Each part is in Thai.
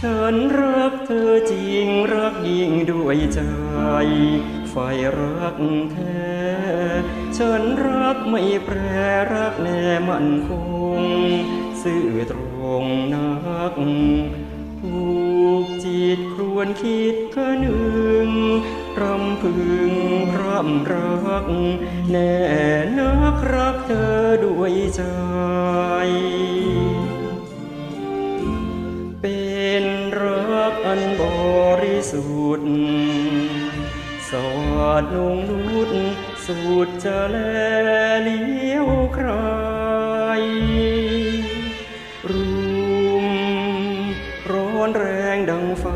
ฉันรักเธอจริงรักยิ่งด้วยใจไฟรักแท้ฉันรักไม่แปรรักแน่มั่นคง ซื่อตรงนักผูกจิตครวนคิดกะหนึ่งรำพึงพร่ำรัก แน่นักรักเธอด้วยใจ สุทธิ์สวัสดนงนุษสุดจะแลเลี้ยวใครรุมร้อนแรงดังไฟ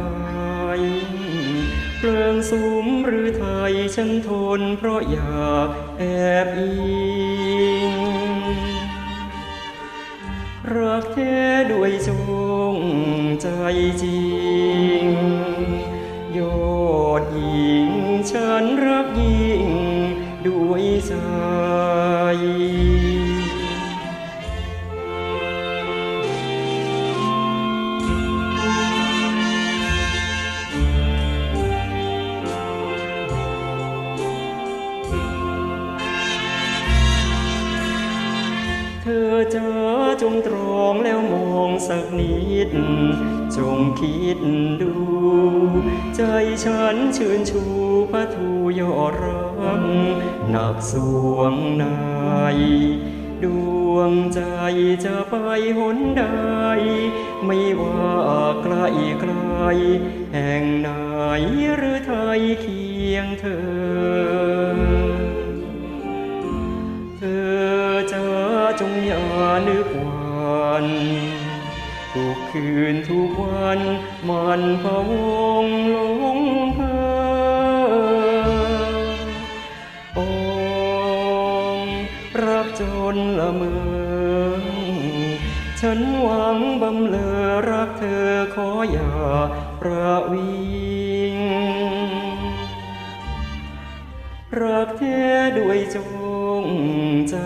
เพลิงสุมหรือไทยฉันทนเพราะอยากแอบอิงรักแท้ด้วยจงใจจริง ใจเธอจะจงตรองแล้ว สักนิด จงคิดดู ใจฉันชื่นชูพระทูยอรักหนักสวงในดวงใจจะไปหนใด ไม่ว่าไกลไกล แห่งไหนหรือไทยเคียงเธอ เธอจะจงอย่านึกหวัน ทุกคืนทุกวันมันพะวงหลงเพอองรักจนละเมอฉันหวังบำเลอรักเธอขออย่าประวิงรักแท้ด้วยจงใจ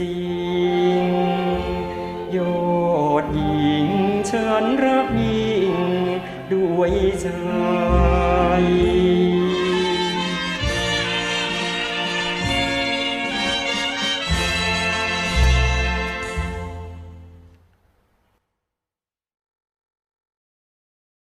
จริงยอ ด้วยใจ